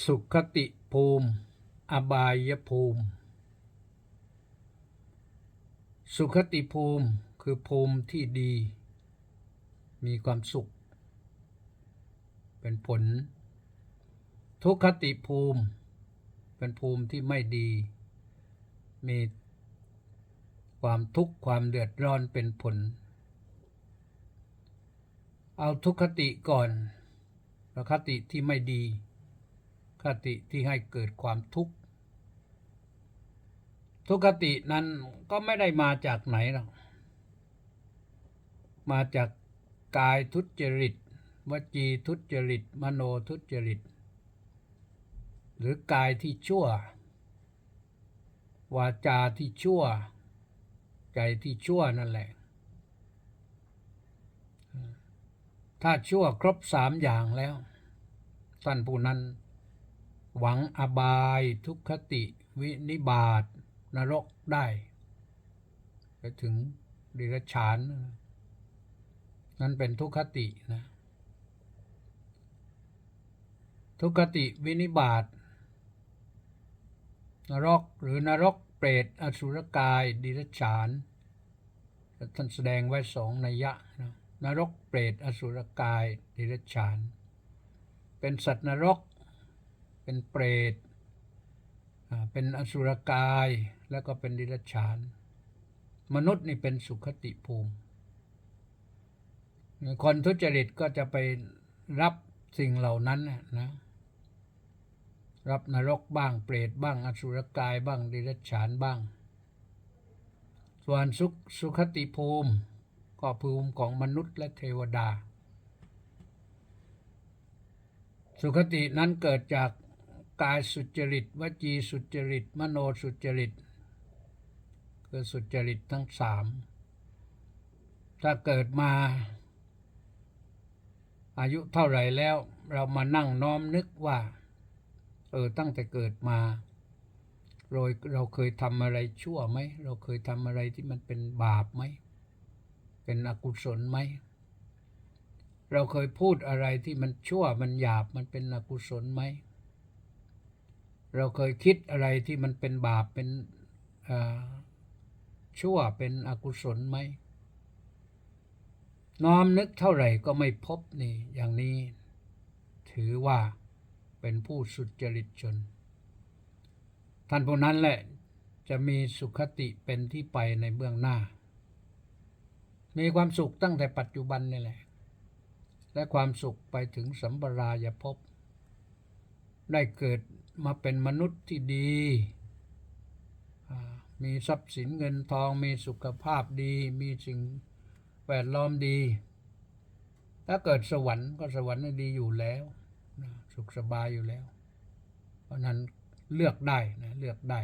สุขติภูมิ อบายภูมิ สุขติภูมิคือภูมิที่ดี มีความสุข เป็นผล ทุกขติภูมิ เป็นภูมิที่ไม่ดี มีความทุกข์ความเดือดร้อนเป็นผล เอาทุกขติก่อนแล้วคติที่ไม่ดี คติที่ให้เกิดความทุกข์ทุกขตินั้นก็ไม่ได้มาจากไหนหรอกมาจากกายทุจริต วจีทุจริต มโนทุจริต หรือกายที่ชั่ว วาจาที่ชั่ว ใจที่ชั่วนั่นแหละ ถ้าชั่วครบสามอย่างแล้วท่านผู้นั้น หวังอบายทุกขติวินิบาตนรกได้ไปถึงดิรฉาน นั่นเป็นทุกขตินะ ทุกขติวินิบาตนรกหรือนรกเปรตอสุรกายดิรฉานท่านแสดงไว้สองนัยยะนะนรกเปรตอสุรกายดิรฉาน เป็นสัตว์นรก เป็นเปรตเป็นอสุรกายแล้วก็เป็นดิรัจฉาน มนุษย์นี่เป็นสุขติภูมิ คนทุจริตก็จะไปรับสิ่งเหล่านั้นนะนะรับนรกบ้างเปรตบ้างอสุรกายบ้างดิรัจฉานบ้าง ส่วนสุขสุขติภูมิก็ภูมิของมนุษย์และเทวดา สุขตินั้นเกิดจาก กายสุจริต วจีสุจริต มโนสุจริต คือสุจริตทั้งสามถ้าเกิดมา อายุเท่าไหร่แล้ว เรามานั่งน้อมนึกว่า เออตั้งแต่เกิดมาโดยเราเคยทำอะไรชั่วไหม เราเคยทำอะไรที่มันเป็นบาปไหม เป็นอกุศลไหม เราเคยพูดอะไรที่มันชั่วมันหยาบมันเป็นอกุศลไหม เราเคยคิดอะไรที่มันเป็นบาปเป็นชั่วเป็นอกุศลไหมน้อมนึกเท่าไหร่ก็ไม่พบนี่อย่างนี้ ถือว่าเป็นผู้สุจริตชน ท่านผู้นั้นแหละจะมีสุขติเป็นที่ไปในเบื้องหน้า มีความสุขตั้งแต่ปัจจุบันนี่แหละ และความสุขไปถึงสัมปรายภพ ได้เกิดมาเป็นมนุษย์ที่ดี มีทรัพย์สินเงินทอง มีสุขภาพดี มีสิ่งแวดล้อมดี ถ้าเกิดสวรรค์ก็สวรรค์น่ะดีอยู่แล้ว สุขสบายอยู่แล้ว เพราะนั้นเลือกได้นะเลือกได้